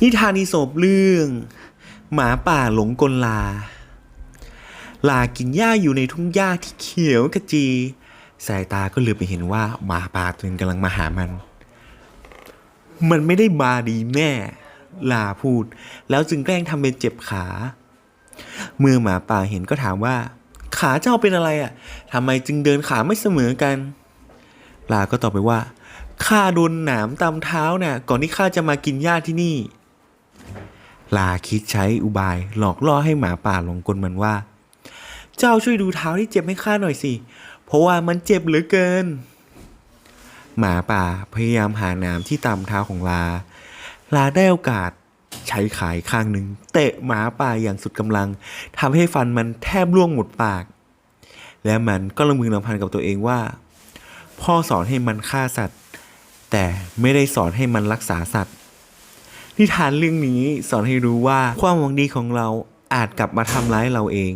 นิทานอีสบเรื่อง หมาป่าหลงกลลา ลากินหญ้าอยู่ในทุ่งหญ้าที่เขียวขจี สายตาก็เหลือบไปเห็นว่าหมาป่าตัวนึงกำลังมาหามัน มันไม่ได้มาดีแน่ลาพูด แล้วจึงแกล้งทำเป็นเจ็บขาเมื่อหมาป่าเห็นก็ถามว่า ขาเจ้าเป็นอะไรอะทำไมจึงเดินขาไม่เสมอกัน ลาก็ตอบไปว่าข้าโดนหนามตามเท้าน่ะ ก่อนที่ข้าจะมากินหญ้าที่นี่ ลาคิดใช้อุบาย หลอกล่อให้หมาป่าหลงกลมันว่า เจ้าช่วยดูเท้าที่เจ็บให้ข้าหน่อยสิ เพราะว่ามันเจ็บเหลือเกิน หมาป่าพยายามหานามที่ตามเท้าของลา ลาได้โอกาสใช้ขายข้างหนึ่งเตะหมาป่าอย่างสุดกำลังทำให้ฟันมันแทบร่วงหมดปาก และมันก็ลงมือลำพันกับตัวเองว่า พ่อสอนให้มันฆ่าสัตว์ แต่ไม่ได้สอนให้มันรักษาสัตว์ นิทานเรื่องนี้สอนให้รู้ว่าความหวังดีของเราอาจกลับมาทำร้ายเราเอง